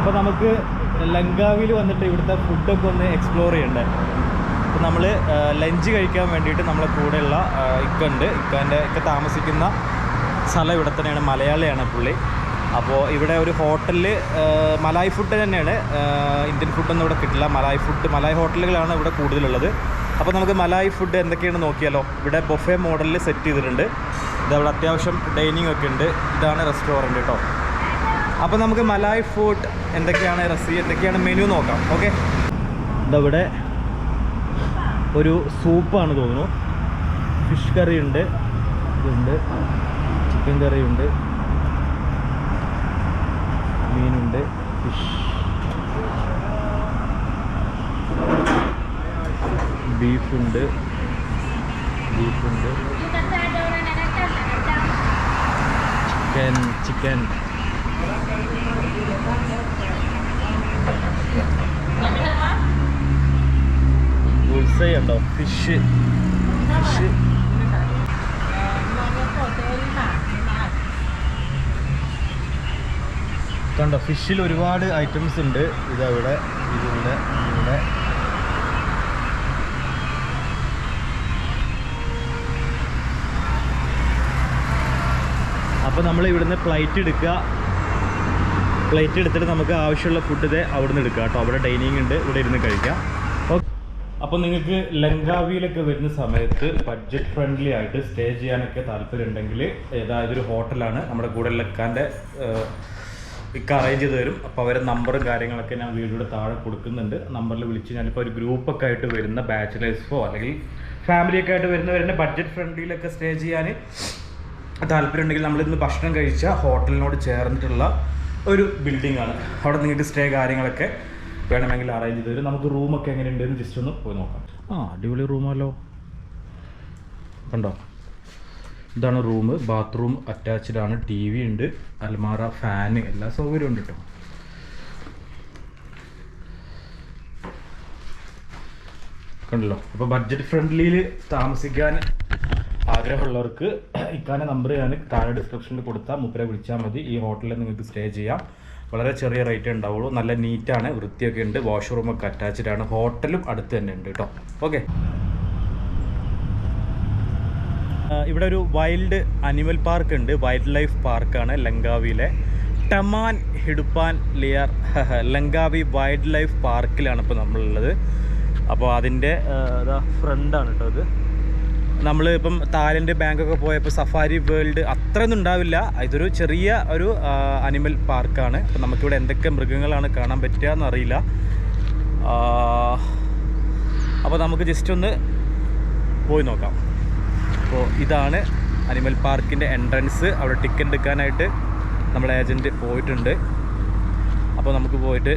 അപ്പോൾ നമുക്ക് ലങ്കാവിൽ വന്നിട്ട് ഇവിടുത്തെ ഫുഡൊക്കെ ഒന്ന് എക്സ്പ്ലോർ ചെയ്യണ്ടേ? അപ്പോൾ നമ്മൾ ലഞ്ച് കഴിക്കാൻ വേണ്ടിയിട്ട് നമ്മളെ കൂടെയുള്ള ഇക്കുണ്ട് ഇക്കാന്റെ ഇക്ക താമസിക്കുന്ന സ്ഥലം ഇവിടെ തന്നെയാണ് മലയാളിയാണ് പുള്ളി. അപ്പോൾ ഇവിടെ ഒരു ഹോട്ടലിൽ മലായ് ഫുഡ് തന്നെയാണ്. ഇന്ത്യൻ ഫുഡൊന്നും ഇവിടെ കിട്ടില്ല. മലായ് ഫുഡ് മലായ് ഹോട്ടലുകളാണ് ഇവിടെ കൂടുതലുള്ളത്. അപ്പോൾ നമുക്ക് മലായ് ഫുഡ് എന്തൊക്കെയാണ് നോക്കിയാലോ. ഇവിടെ ബൊഫെ മോഡലിൽ സെറ്റ് ചെയ്തിട്ടുണ്ട്. ഇതവിടെ അത്യാവശ്യം ഡൈനിങ് ഒക്കെ ഉണ്ട്. ഇതാണ് റെസ്റ്റോറന്റ് കേട്ടോ അപ്പോൾ നമുക്ക് മലായ് ഫുഡ് എന്തൊക്കെയാണ് റെസിപ്പി എന്തൊക്കെയാണ് മെനു നോക്കാം ഓക്കെ ഇതവിടെ ഒരു സൂപ്പാണ് തോന്നുന്നു. ഫിഷ് കറി ഉണ്ട് ഇതുണ്ട് ചിക്കൻ കറി ഉണ്ട് മീനുണ്ട് ഫിഷ് ബീഫുണ്ട് ബീഫുണ്ട് ചിക്കൻ ചിക്കൻ ഉണ്ടോ ഫിഷ് ഫിഷ് കണ്ടോ ഫിഷിൽ ഒരുപാട് ഐറ്റംസ് ഉണ്ട്. ഇതവിടെ ഇതിവിടെ ഇവിടെ. അപ്പോൾ നമ്മൾ ഇവിടുന്ന് ഫ്ലൈറ്റ് എടുക്കുക. പ്ലേറ്റ് എടുത്തിട്ട് നമുക്ക് ആവശ്യമുള്ള ഫുഡ് ഇതേ അവിടെ നിന്ന് എടുക്കാം കേട്ടോ. അവിടെ ഡൈനിങ് ഉണ്ട് ഇവിടെ ഇരുന്ന് കഴിക്കാം. അപ്പോൾ നിങ്ങൾക്ക് ലങ്കാവിയിലൊക്കെ വരുന്ന സമയത്ത് ബഡ്ജറ്റ് ഫ്രണ്ട്ലി ആയിട്ട് സ്റ്റേ ചെയ്യാനൊക്കെ താല്പര്യം ഉണ്ടെങ്കിൽ ഏതായത് ഒരു ഹോട്ടലാണ് നമ്മുടെ കൂടെ ലക്കാന്റെ ഇക്ക അറേഞ്ച് ചെയ്ത് തരും. അപ്പോൾ അവരെ നമ്പറും കാര്യങ്ങളൊക്കെ ഞാൻ വീഡിയോയുടെ താഴെ കൊടുക്കുന്നുണ്ട്. നമ്പറിൽ വിളിച്ച് ഞാനിപ്പോൾ ഒരു ഗ്രൂപ്പൊക്കെ ആയിട്ട് വരുന്ന ബാച്ചിലേഴ്സോ അല്ലെങ്കിൽ ഫാമിലിയൊക്കെ ആയിട്ട് വരുന്നവരുടെ ബഡ്ജറ്റ് ഫ്രണ്ട്ലിയിലൊക്കെ സ്റ്റേ ചെയ്യാൻ താല്പര്യം ഉണ്ടെങ്കിൽ നമ്മളിന്ന് ഭക്ഷണം കഴിച്ച ഹോട്ടലിനോട് ചേർന്നിട്ടുള്ള ഒരു ബിൽഡിംഗ് ആണ്. അവിടെ നിങ്ങൾക്ക് സ്റ്റേ കാര്യങ്ങളൊക്കെ വേണമെങ്കിൽ അറേഞ്ച് ചെയ്ത് തരും. നമുക്ക് റൂമൊക്കെ എങ്ങനെയുണ്ടെന്ന് ജസ്റ്റ് ഒന്ന് പോയി നോക്കാം. ആ അടിപൊളി റൂമല്ലോ കണ്ടോ? ഇതാണ് റൂം ബാത്റൂം അറ്റാച്ച്ഡ് ആണ്. ടി വി ഉണ്ട്. അൽമാറ ഫാന് എല്ലാ സൗകര്യവും ഉണ്ട് കേട്ടോ കണ്ടല്ലോ? അപ്പോൾ ബഡ്ജറ്റ് ഫ്രണ്ട്ലിയിൽ താമസിക്കാൻ ആഗ്രഹമുള്ളവർക്ക് ഇക്കാന്റെ നമ്പർ ഞാൻ താഴെ ഡിസ്ക്രിപ്ഷനിൽ കൊടുത്താൽ മുപ്പരെ വിളിച്ചാൽ മതി. ഈ ഹോട്ടലിൽ നിങ്ങൾക്ക് സ്റ്റേ ചെയ്യാം. വളരെ ചെറിയ റേറ്റ് ഉണ്ടാവുള്ളൂ. നല്ല നീറ്റാണ് വൃത്തിയൊക്കെ ഉണ്ട്. വാഷ്റൂമൊക്കെ അറ്റാച്ച്ഡ് ആണ്. ഹോട്ടലും അടുത്ത് തന്നെ ഉണ്ട് കേട്ടോ ഓക്കെ. ഇവിടെ ഒരു വൈൽഡ് അനിമൽ പാർക്ക് ഉണ്ട്. വൈൽഡ് ലൈഫ് പാർക്കാണ് ലങ്കാവിയിലെ. Taman Hidupan Liar. Langkawi wildlife പാർക്കിലാണ് ഇപ്പോൾ നമ്മളുള്ളത്. അപ്പോൾ അതിന്റെ ഫ്രണ്ടാണ് കേട്ടോ ഇത്. നമ്മൾ ഇപ്പം തായ്ലൻഡ് ബാങ്കൊക്കെ പോയപ്പോൾ സഫാരി വേൾഡ് അത്രയൊന്നും ഉണ്ടാവില്ല. ഇതൊരു ചെറിയ ഒരു അനിമൽ പാർക്കാണ്. അപ്പം നമുക്കിവിടെ എന്തൊക്കെ മൃഗങ്ങളാണ് കാണാൻ പറ്റുക എന്നറിയില്ല അപ്പോൾ നമുക്ക് ജസ്റ്റ് ഒന്ന് പോയി നോക്കാം. അപ്പോൾ ഇതാണ് അനിമൽ പാർക്കിന്റെ എൻട്രൻസ്. അവിടെ ടിക്കറ്റ് എടുക്കാനായിട്ട് നമ്മുടെ ഏജന്റ് പോയിട്ടുണ്ട്. അപ്പോൾ നമുക്ക് പോയിട്ട്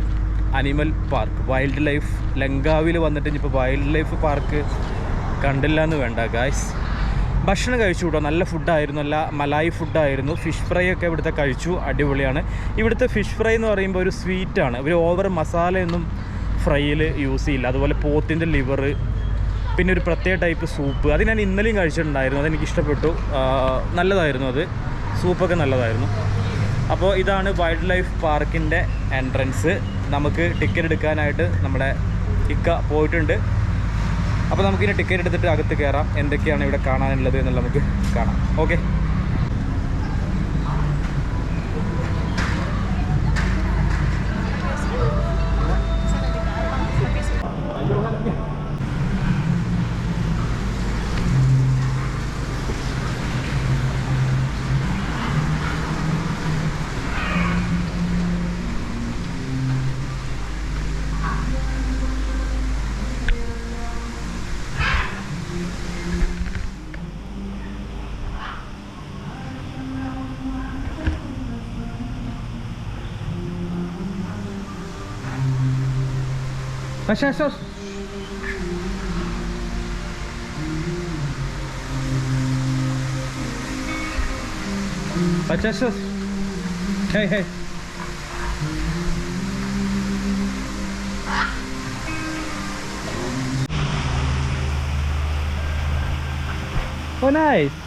അനിമൽ പാർക്ക് വൈൽഡ് ലൈഫ് ലങ്കാവിൽ വന്നിട്ട് ഇനിയിപ്പോൾ വൈൽഡ് ലൈഫ് പാർക്ക് കണ്ടില്ല എന്ന് വേണ്ട ഗായ്സ് ഭക്ഷണം കഴിച്ചു കൂട്ടോ നല്ല ഫുഡായിരുന്നു അല്ല മലായി ഫുഡായിരുന്നു ഫിഷ് ഫ്രൈ ഒക്കെ ഇവിടുത്തെ കഴിച്ചു. അടിപൊളിയാണ്. ഇവിടുത്തെ ഫിഷ് ഫ്രൈ എന്ന് പറയുമ്പോൾ ഒരു സ്വീറ്റാണ് ഒരു ഓവർ മസാലയൊന്നും ഫ്രൈയിൽ യൂസ് ചെയ്യില്ല. അതുപോലെ പോത്തിന്റെ ലിവർ പിന്നെ ഒരു പ്രത്യേക ടൈപ്പ് സൂപ്പ് അത് ഞാൻ ഇന്നലെയും കഴിച്ചിട്ടുണ്ടായിരുന്നു. അതെനിക്ക് ഇഷ്ടപ്പെട്ടു. നല്ലതായിരുന്നു അത്. സൂപ്പൊക്കെ നല്ലതായിരുന്നു. അപ്പോൾ ഇതാണ് വൈൽഡ് ലൈഫ് പാർക്കിന്റെ എൻട്രൻസ് നമുക്ക് ടിക്കറ്റ് എടുക്കാനായിട്ട് നമ്മുടെ ഇക്ക പോയിട്ടുണ്ട്. അപ്പോൾ നമുക്കിനി ടിക്കറ്റ് എടുത്തിട്ട് അകത്ത് കയറാം എന്തൊക്കെയാണ് ഇവിടെ കാണാനുള്ളത് എന്നുള്ളത് നമുക്ക് കാണാം. Okay Pasasos. Pasasos. Hey, hey. Oh, nice.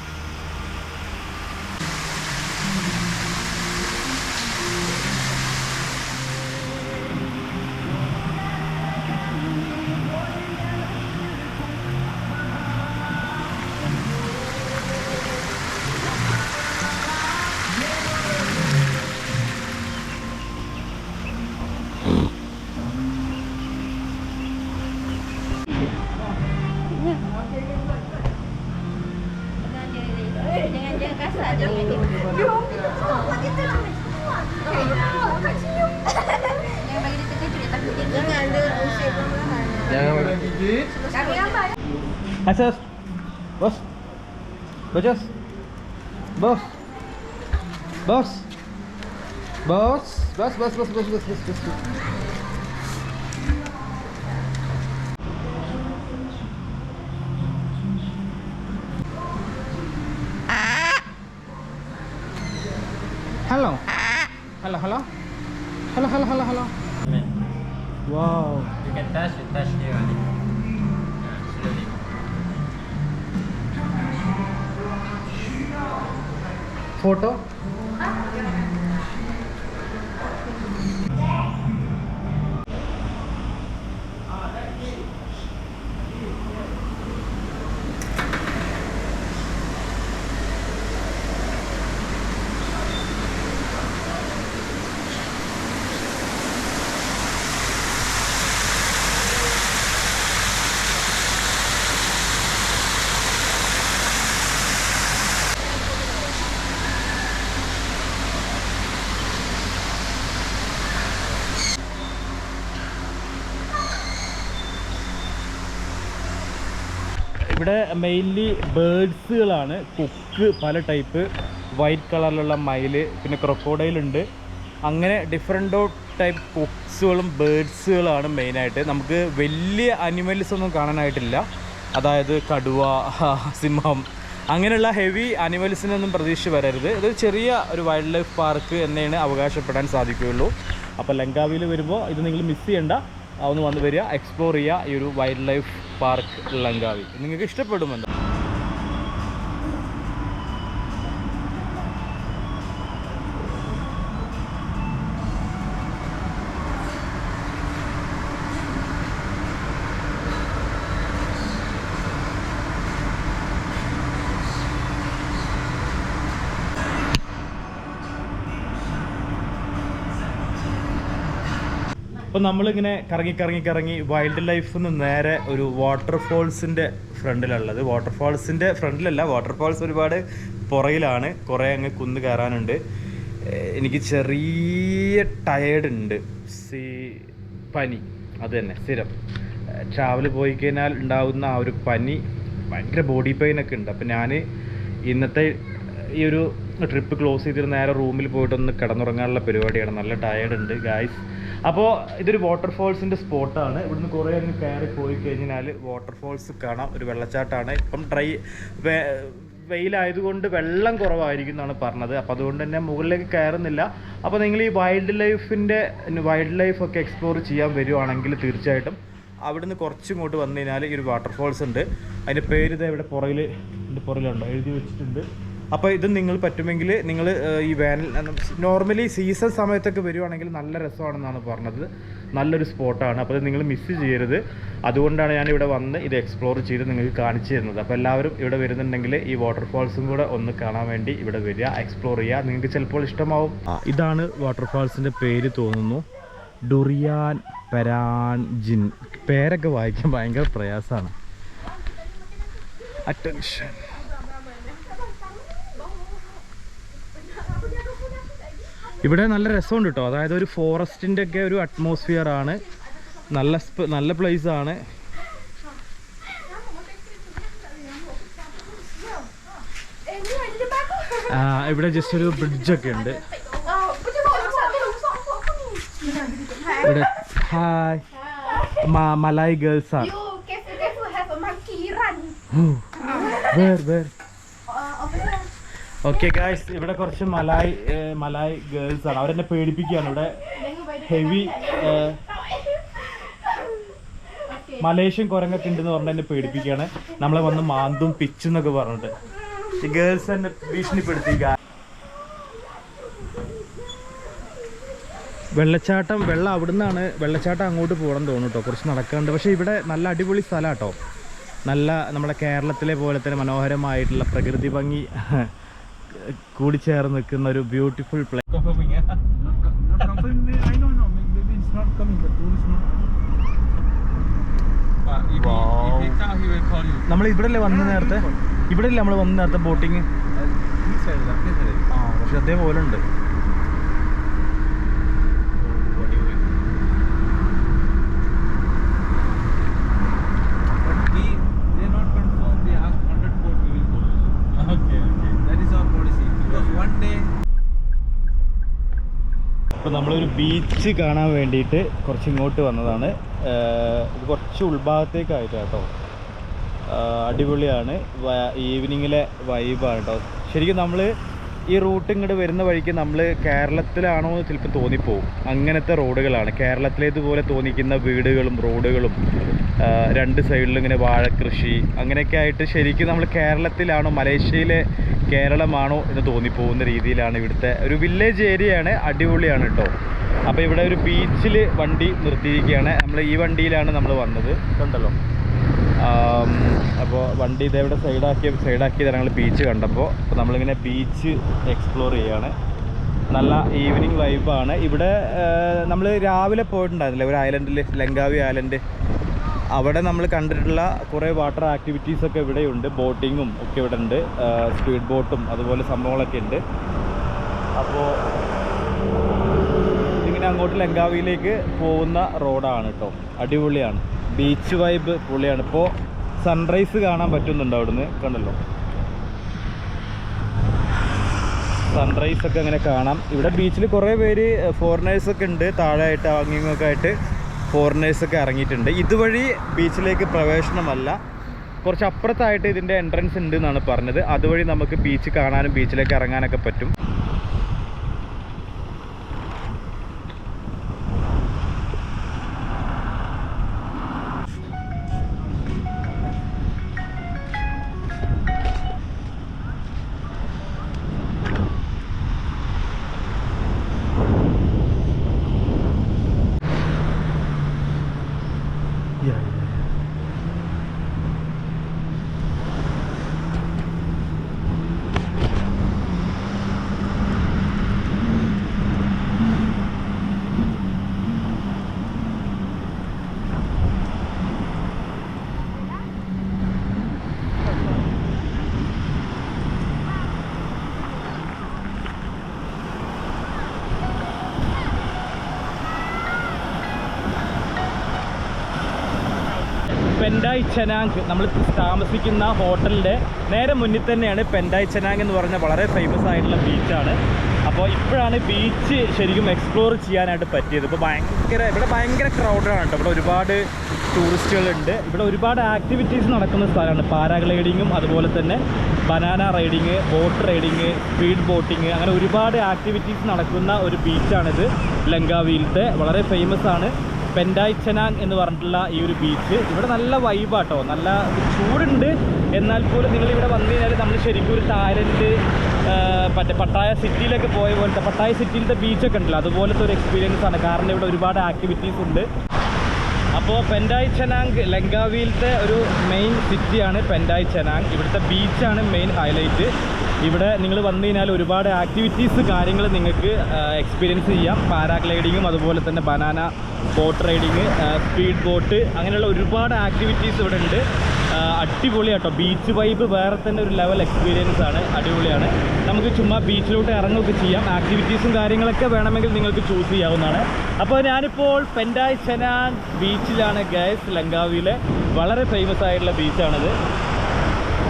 Bos. Bos. Bos. Bos. Bos. Bos, bos, bos, bos, bos, bos, bos. Hello. Hello, hello. Hello, hello, hello, hello. Wow. You can touch it, touch here. Photo. ഇവിടെ mainly ബേഡ്സുകളാണ് കൊക്ക് പല type white കളറിലുള്ള മയിൽ പിന്നെ crocodile ഉണ്ട്. അങ്ങനെ ഡിഫറെന്റോ type കൊക്സുകളും ബേഡ്സുകളാണ് മെയിനായിട്ട് നമുക്ക് വലിയ അനിമൽസ് ഒന്നും കാണാനായിട്ടില്ല. അതായത് കടുവ സിംഹം അങ്ങനെയുള്ള ഹെവി അനിമൽസിനൊന്നും പ്രതീക്ഷ വരരുത്. ഇത് ചെറിയ ഒരു വൈൽഡ് ലൈഫ് പാർക്ക് എന്നെയാണ് അവകാശപ്പെടാൻ സാധിക്കുകയുള്ളൂ. അപ്പോൾ ലങ്കാവിയിൽ വരുമ്പോൾ ഇത് നിങ്ങൾ മിസ് ചെയ്യണ്ട. ഒന്ന് വന്ന് വരിക എക്സ്പ്ലോർ ചെയ്യുക ഈ ഒരു വൈൽഡ് ലൈഫ് പാർക്ക് ലങ്കാവി. നിങ്ങൾക്ക് ഇഷ്ടപ്പെടുമെന്ന് അപ്പോൾ നമ്മളിങ്ങനെ കറങ്ങി കറങ്ങി കറങ്ങി വൈൽഡ് നിന്ന് നേരെ ഒരു വാട്ടർഫോൾസിന്റെ ഫ്രണ്ടിലുള്ളത്. വാട്ടർഫോൾസിന്റെ ഫ്രണ്ടിലല്ല വാട്ടർഫോൾസ് ഒരുപാട് പുറയിലാണ്. കുറേ അങ്ങ് കുന്ന് കയറാനുണ്ട്. എനിക്ക് ചെറിയ ടയേർഡ് ഉണ്ട്. സി പനി. അത് തന്നെ സ്ഥിരം. ട്രാവൽ പോയി കഴിഞ്ഞാൽ ഉണ്ടാകുന്ന ആ ഒരു പനി ഭയങ്കര ബോഡി പെയിൻ ഒക്കെ ഉണ്ട്. അപ്പം ഞാൻ ഇന്നത്തെ ഈ ഒരു ട്രിപ്പ് ക്ലോസ് ചെയ്തിട്ട് നേരെ റൂമിൽ പോയിട്ട് ഒന്ന് കിടന്നുറങ്ങാനുള്ള പരിപാടിയാണ്. നല്ല ടയേർഡ് ഉണ്ട് ഗായ്സ് അപ്പോൾ ഇതൊരു വാട്ടർഫോൾസിന്റെ സ്പോട്ടാണ് ഇവിടുന്ന് കുറേ അങ്ങ് കയറി പോയി കഴിഞ്ഞാൽ വാട്ടർഫോൾസ് കാണാം. ഒരു വെള്ളച്ചാട്ടമാണ് ഇപ്പം ഡ്രൈ വെയിലായതുകൊണ്ട് വെള്ളം കുറവായിരിക്കും എന്നാണ് പറഞ്ഞത്. അപ്പോൾ അതുകൊണ്ട് തന്നെ മുകളിലേക്ക് കയറുന്നില്ല. അപ്പോൾ നിങ്ങൾ ഈ വൈൽഡ് ലൈഫിന്റെ വൈൽഡ് ലൈഫ് ഒക്കെ എക്സ്പ്ലോർ ചെയ്യാൻ വരുവാണെങ്കിൽ തീർച്ചയായിട്ടും അവിടുന്ന് കുറച്ചിങ്ങോട്ട് വന്നു കഴിഞ്ഞാൽ ഈ ഒരു വാട്ടർഫോൾസ് ഉണ്ട്. അതിന്റെ പേര് ഇത് ഇവിടെ പുറകിൽ എന്റെ പുറകിലുണ്ടോ എഴുതി വെച്ചിട്ടുണ്ട്. അപ്പോൾ ഇത് നിങ്ങൾ പറ്റുമെങ്കിൽ നിങ്ങൾ ഈ വേനൽ നോർമലി സീസൺ സമയത്തൊക്കെ വരുവാണെങ്കിൽ നല്ല രസമാണെന്നാണ് പറഞ്ഞത്. നല്ലൊരു സ്പോട്ടാണ്. അപ്പോൾ നിങ്ങൾ മിസ് ചെയ്യരുത്. അതുകൊണ്ടാണ് ഞാൻ ഇവിടെ വന്ന് ഇത് എക്സ്പ്ലോർ ചെയ്ത് നിങ്ങൾക്ക് കാണിച്ചു തരുന്നത്. അപ്പോൾ എല്ലാവരും ഇവിടെ വരുന്നുണ്ടെങ്കിൽ ഈ വാട്ടർഫാൾസും കൂടെ ഒന്ന് കാണാൻ വേണ്ടി ഇവിടെ വരിക എക്സ്പ്ലോർ ചെയ്യുക. നിങ്ങൾക്ക് ചിലപ്പോൾ ഇഷ്ടമാവും. ഇതാണ് വാട്ടർഫാൾസിന്റെ പേര് തോന്നുന്നു. ഡുറിയാൻ പെരാൻജിൻ പേരൊക്കെ വായിക്കാൻ ഭയങ്കര പ്രയാസമാണ്. അറ്റൻഷൻ ഇവിടെ നല്ല രസമുണ്ട് കേട്ടോ അതായത് ഒരു ഫോറസ്റ്റിന്റെ ഒക്കെ ഒരു അറ്റ്മോസ്ഫിയർ ആണ്. നല്ല നല്ല പ്ലേസ് ആണ്. ഇവിടെ ജസ്റ്റ് ഒരു ബ്രിഡ്ജ് ഒക്കെ ഉണ്ട്. ഇവിടെ ഹായ് മലായ് ഗേൾസ് ആണ്. Where where. ഓക്കെ ഗായ്സ് ഇവിടെ കുറച്ച് മലായ് മലായ് ഗേൾസ് ആണ്. അവരെന്നെ പേടിപ്പിക്കുകയാണ്. ഇവിടെ ഹെവി മലേഷ്യൻ കുരങ്ങൊക്കെ ഉണ്ടെന്ന് പറഞ്ഞ് എന്നെ പേടിപ്പിക്കുകയാണ്. നമ്മളെ വന്ന് മാന്തും പിച്ചും എന്നൊക്കെ പറഞ്ഞിട്ട്. ഈ ഗേൾസ് എന്നെ ഭീഷണിപ്പെടുത്തി വെള്ളച്ചാട്ടം വെള്ളം അവിടുന്നാണ്. വെള്ളച്ചാട്ടം അങ്ങോട്ട് പോകണം തോന്നുന്നു കേട്ടോ കുറച്ച് നടക്കാണ്ട് പക്ഷേ ഇവിടെ നല്ല അടിപൊളി സ്ഥലമാണ് കേട്ടോ നല്ല നമ്മുടെ കേരളത്തിലെ പോലെ തന്നെ മനോഹരമായിട്ടുള്ള പ്രകൃതി ഭംഗി. കൂടി ചേർന്ന് നിൽക്കുന്ന ഒരു ബ്യൂട്ടിഫുൾ പ്ലേസ് നമ്മൾ ഇവിടെ വന്ന നേരത്തെ? ഇവിടെ നമ്മൾ വന്ന നേരത്തെ ബോട്ടിങ് പക്ഷെ അതേപോലെ ഉണ്ട്. ബീച്ച് കാണാൻ വേണ്ടിയിട്ട് കുറച്ച് ഇങ്ങോട്ട് വന്നതാണ് ഇത് കുറച്ച് ഉൾഭാഗത്തേക്കായിട്ട് കേട്ടോ. അടിപൊളിയാണ്. ഈവനിങ്ങിലെ വൈബാണ് കേട്ടോ. ശരിക്കും നമ്മൾ ഈ റൂട്ട് ഇങ്ങോട്ട് വരുന്ന വഴിക്ക് നമ്മൾ കേരളത്തിലാണോ എന്ന് ചിലപ്പോൾ തോന്നിപ്പോവും. അങ്ങനത്തെ റോഡുകളാണ്. കേരളത്തിലേതുപോലെ തോന്നിക്കുന്ന വീടുകളും റോഡുകളും രണ്ട് സൈഡിലും ഇങ്ങനെ വാഴക്കൃഷി അങ്ങനെയൊക്കെ ആയിട്ട് ശരിക്കും നമ്മൾ കേരളത്തിലാണോ മലേഷ്യയിലെ കേരളമാണോ എന്ന് തോന്നിപ്പോകുന്ന രീതിയിലാണ് ഇവിടുത്തെ ഒരു വില്ലേജ് ഏരിയയാണ് അടിപൊളിയാണ് കേട്ടോ. അപ്പോൾ ഇവിടെ ഒരു ബീച്ചിൽ വണ്ടി നിർത്തിയിരിക്കുകയാണ്. നമ്മൾ ഈ വണ്ടിയിലാണ് നമ്മൾ വന്നത്. കണ്ടല്ലോ. അപ്പോൾ വണ്ടി ഇതേവിടെ സൈഡാക്കിയ സൈഡാക്കിയത് ഞങ്ങൾ ബീച്ച് കണ്ടപ്പോൾ അപ്പോൾ നമ്മളിങ്ങനെ ബീച്ച് എക്സ്പ്ലോർ ചെയ്യുകയാണ് നല്ല ഈവനിങ് വൈബാണ് ഇവിടെ നമ്മൾ രാവിലെ പോയിട്ടുണ്ടായിരുന്നില്ലേ? ഒരു ഐലൻഡിൽ ലങ്കാവി ഐലൻഡ് അവിടെ നമ്മൾ കണ്ടിട്ടുള്ള കുറേ വാട്ടർ ആക്ടിവിറ്റീസൊക്കെ ഇവിടെയുണ്ട്. ബോട്ടിങ്ങും ഒക്കെ ഇവിടെ ഉണ്ട് സ്പീഡ് ബോട്ടും അതുപോലെ സംഭവങ്ങളൊക്കെ ഉണ്ട് അപ്പോൾ അങ്ങോട്ട് ലങ്കാവിയിലേക്ക് പോകുന്ന റോഡാണ് കേട്ടോ അടിപൊളിയാണ്. ബീച്ച് വൈബ് പൊളിയാണ്. ഇപ്പോൾ സൺറൈസ് കാണാൻ പറ്റുന്നുണ്ട് അവിടുന്ന്? കണ്ടല്ലോ. സൺറൈസ് ഒക്കെ അങ്ങനെ കാണാം. ഇവിടെ ബീച്ചിൽ കുറേ പേര് ഫോറിനേഴ്സൊക്കെ ഉണ്ട്. താഴെയായിട്ട് ആങ്ങിങ്ങൊക്കെ ആയിട്ട് ഫോറിനേഴ്സൊക്കെ ഇറങ്ങിയിട്ടുണ്ട്. ഇതുവഴി ബീച്ചിലേക്ക് പ്രവേശനമല്ല. കുറച്ച് അപ്പുറത്തായിട്ട് ഇതിന്റെ എൻട്രൻസ് ഉണ്ട് എന്നാണ് പറഞ്ഞത്. അതുവഴി നമുക്ക് ബീച്ച് കാണാനും ബീച്ചിലേക്ക് ഇറങ്ങാനൊക്കെ പറ്റും. പെൻഡായ് ചെനാങ് നമ്മൾ താമസിക്കുന്ന ഹോട്ടലിന്റെ നേരെ മുന്നിൽ തന്നെയാണ് പെൻഡായ് ചെനാങ് എന്ന് പറഞ്ഞ വളരെ ഫേമസ് ആയിട്ടുള്ള ബീച്ചാണ് അപ്പോൾ ഇപ്പോഴാണ് ബീച്ച് ശരിക്കും എക്സ്പ്ലോർ ചെയ്യാനായിട്ട് പറ്റിയത്. ഇപ്പോൾ ഭയങ്കര ഇവിടെ ഭയങ്കര ക്രൗഡാണ് കേട്ടോ. ഇവിടെ ഒരുപാട് ടൂറിസ്റ്റുകളുണ്ട് ഇവിടെ ഒരുപാട് ആക്ടിവിറ്റീസ് നടക്കുന്ന സ്ഥലമാണ്. പാരാഗ്ലൈഡിങ്ങും അതുപോലെ തന്നെ banana riding boat riding speed boating അങ്ങനെ ഒരുപാട് ആക്ടിവിറ്റീസ് നടക്കുന്ന ഒരു ബീച്ചാണിത് ലങ്കാവിയിലത്തെ വളരെ ഫേമസ് ആണ്. പെൻഡായ് ചെനാങ് എന്ന് പറഞ്ഞിട്ടുള്ള ഈ ഒരു ബീച്ച് ഇവിടെ നല്ല വൈബാട്ടോ നല്ല ചൂടുണ്ട്. എന്നാൽ പോലും നിങ്ങൾ ഇവിടെ വന്നു കഴിഞ്ഞാൽ നമ്മൾ ശരിക്കും ഒരു തായ്ലൻഡ് മറ്റേ പട്ടായ സിറ്റിയിലൊക്കെ പോയ പോലത്തെ പട്ടായ സിറ്റിയിലത്തെ ബീച്ചൊക്കെ ഉണ്ടല്ലോ. അതുപോലത്തെ ഒരു എക്സ്പീരിയൻസ് ആണ്. കാരണം ഇവിടെ ഒരുപാട് ആക്ടിവിറ്റീസ് ഉണ്ട്. അപ്പോൾ പെൻഡായ് ചെനാങ് ലങ്കാവിയിലത്തെ ഒരു മെയിൻ സിറ്റിയാണ് പെൻഡായ് ചെനാങ് ഇവിടുത്തെ ബീച്ചാണ് മെയിൻ ഹൈലൈറ്റ് ഇവിടെ നിങ്ങൾ വന്നു കഴിഞ്ഞാൽ ഒരുപാട് ആക്ടിവിറ്റീസ് കാര്യങ്ങൾ നിങ്ങൾക്ക് എക്സ്പീരിയൻസ് ചെയ്യാം. പാരാഗ്ലൈഡിങ്ങും അതുപോലെ തന്നെ banana boat riding speed boat അങ്ങനെയുള്ള ഒരുപാട് ആക്ടിവിറ്റീസ് ഇവിടെ ഉണ്ട്. അടിപൊളി അടിപൊളിയാട്ടോ. ബീച്ച് വൈബ് വേറെ തന്നെ ഒരു ലെവൽ എക്സ്പീരിയൻസ് ആണ്. അടിപൊളിയാണ്. നമുക്ക് ചുമ്മാ ബീച്ചിലോട്ട് ഇറങ്ങുകയൊക്കെ ചെയ്യാം. ആക്ടിവിറ്റീസും കാര്യങ്ങളൊക്കെ വേണമെങ്കിൽ നിങ്ങൾക്ക് ചൂസ് ചെയ്യാവുന്നതാണ്. അപ്പോൾ ഞാനിപ്പോൾ പെൻഡായ് ചെനാങ് ബീച്ചിലാണ് ഗയസ് ലങ്കാവിയിലെ. വളരെ ഫേമസ് ആയിട്ടുള്ള ബീച്ചാണിത്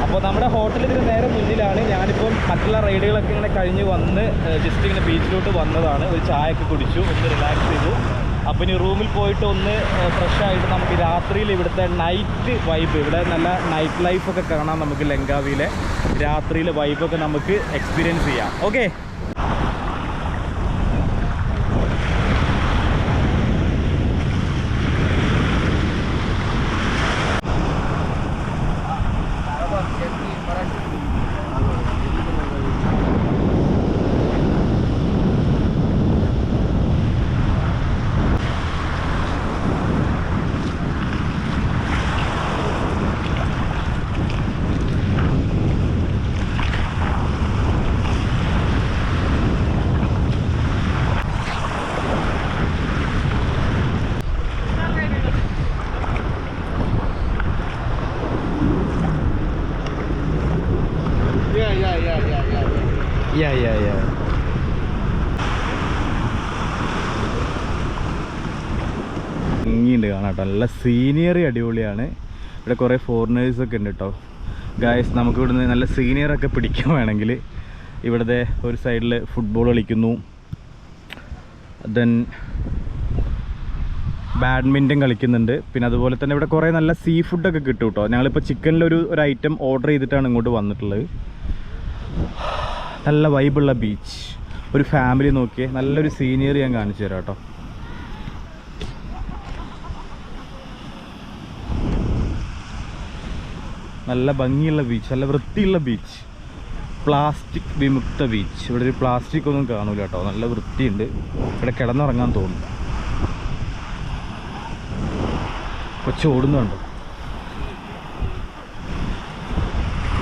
അപ്പോൾ നമ്മുടെ ഹോട്ടൽ ഇതിന് നേരെ മുന്നിലാണ്. ഞാനിപ്പം മറ്റുള്ള റൈഡുകളൊക്കെ ഇങ്ങനെ കഴിഞ്ഞ് വന്ന് ജസ്റ്റ് ഇങ്ങനെ ബീച്ചിലോട്ട് വന്നതാണ്. ഒരു ചായയൊക്കെ കുടിച്ചു ഒന്ന് റിലാക്സ് ചെയ്തു. അപ്പം ഇനി റൂമിൽ പോയിട്ട് ഒന്ന് ഫ്രഷ് ആയിട്ട് നമുക്ക് രാത്രിയിൽ ഇവിടുത്തെ നൈറ്റ് വൈബ് ഇവിടെ നല്ല നൈറ്റ് ലൈഫൊക്കെ കാണാം നമുക്ക് ലങ്കാവിയിലെ രാത്രിയിലെ വൈബൊക്കെ നമുക്ക് എക്സ്പീരിയൻസ് ചെയ്യാം. Okay Yeah, yeah, yeah, yeah, yeah. Yeah yeah, yeah. ഭംഗിയുണ്ട് കാണാം നല്ല സീനിയറി അടിപൊളിയാണ്. ഇവിടെ കുറേ ഫോറിനേഴ്സ് ഒക്കെ ഉണ്ട് കേട്ടോ. ഗായസ് നമുക്ക് ഇവിടുന്ന് നല്ല സീനിയറൊക്കെ പിടിക്കാൻ വേണമെങ്കിൽ ഇവിടുത്തെ ഒരു സൈഡിൽ ഫുട്ബോൾ കളിക്കുന്നു. ദെൻ ബാഡ്മിന്റൺ കളിക്കുന്നുണ്ട്. പിന്നെ അതുപോലെ തന്നെ ഇവിടെ കുറേ നല്ല സീ ഫുഡൊക്കെ കിട്ടും കേട്ടോ. ഞങ്ങളിപ്പോൾ ചിക്കനിലൊരു ഒരു ഐറ്റം ഓർഡർ ചെയ്തിട്ടാണ് ഇങ്ങോട്ട് വന്നിട്ടുള്ളത്. നല്ല വൈബുള്ള ബീച്ച് ഒരു ഫാമിലി നോക്കിയേ. നല്ലൊരു സീനിയർ ഞാൻ കാണിച്ചു തരാം കേട്ടോ. നല്ല ഭംഗിയുള്ള ബീച്ച് നല്ല വൃത്തിയുള്ള ബീച്ച് പ്ലാസ്റ്റിക് വിമുക്ത ബീച്ച് ഇവിടെ ഒരു പ്ലാസ്റ്റിക് ഒന്നും കാണൂല കേട്ടോ. നല്ല വൃത്തിയുണ്ട്. ഇവിടെ കിടന്നുറങ്ങാൻ തോന്നുന്നു. കൊച്ചു ഓടുന്നുണ്ടോ?